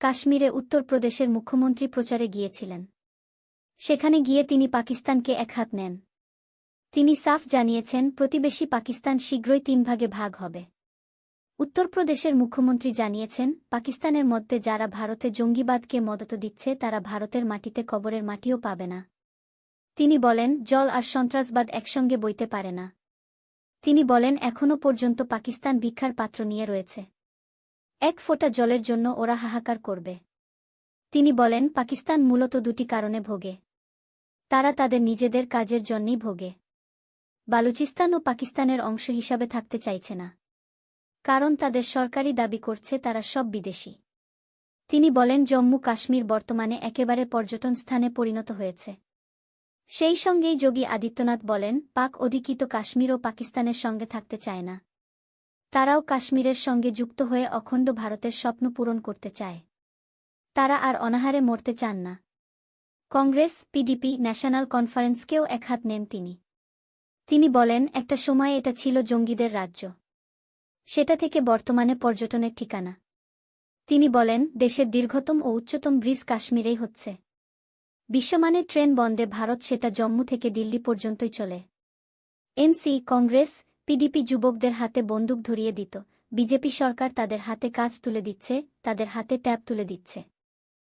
কাশ্মীরে উত্তরপ্রদেশের মুখ্যমন্ত্রী প্রচারে গিয়েছিলেন। সেখানে গিয়ে তিনি পাকিস্তানকে একহাত নেন। তিনি সাফ জানিয়েছেন, প্রতিবেশী পাকিস্তান শীঘ্রই তিন ভাগে ভাগ হবে। উত্তরপ্রদেশের মুখ্যমন্ত্রী জানিয়েছেন, পাকিস্তানের মধ্যে যারা ভারতে জঙ্গিবাদকে মদত দিচ্ছে, তারা ভারতের মাটিতে কবরের মাটিও পাবে না। তিনি বলেন, জল আর সন্ত্রাসবাদ একসঙ্গে বইতে পারে না। তিনি বলেন, এখনও পর্যন্ত পাকিস্তান ভিক্ষার পাত্র নিয়ে রয়েছে। এক ফোঁটা জলের জন্য ওরা হাহাকার করবে। তিনি বলেন, পাকিস্তান মূলত দুটি কারণে ভোগে। তারা তাদের নিজেদের কাজের জন্যই ভোগে। বালুচিস্তান ও পাকিস্তানের অংশ হিসাবে থাকতে চাইছে না। কারণ তাদের সরকারি দাবি করছে, তারা সব বিদেশি। তিনি বলেন, জম্মু কাশ্মীর বর্তমানে একেবারে পর্যটন স্থানে পরিণত হয়েছে। সেই সঙ্গেই যোগী আদিত্যনাথ বলেন, পাক অধিকৃত কাশ্মীর ও পাকিস্তানের সঙ্গে থাকতে চায় না। তারাও কাশ্মীরের সঙ্গে যুক্ত হয়ে অখণ্ড ভারতের স্বপ্ন পূরণ করতে চায়। তারা আর অনাহারে মরতে চান না। কংগ্রেস, পিডিপি, ন্যাশনাল কনফারেন্সকেও একহাত নেন তিনি। তিনি বলেন, একটা সময় এটা ছিল জঙ্গিদের রাজ্য। সেটা থেকে বর্তমানে পর্যটনের ঠিকানা। তিনি বলেন, দেশের দীর্ঘতম ও উচ্চতম ব্রিজ কাশ্মীরেই হচ্ছে। বিশ্বমানের ট্রেন বন্ধে ভারত, সেটা জম্মু থেকে দিল্লি পর্যন্তই চলে। এনসি, কংগ্রেস পিডিপি যুবকদের হাতে বন্দুক ধরিয়ে দিত। বিজেপি সরকার তাদের হাতে কাজ তুলে দিচ্ছে, তাদের হাতে ট্যাব তুলে দিচ্ছে।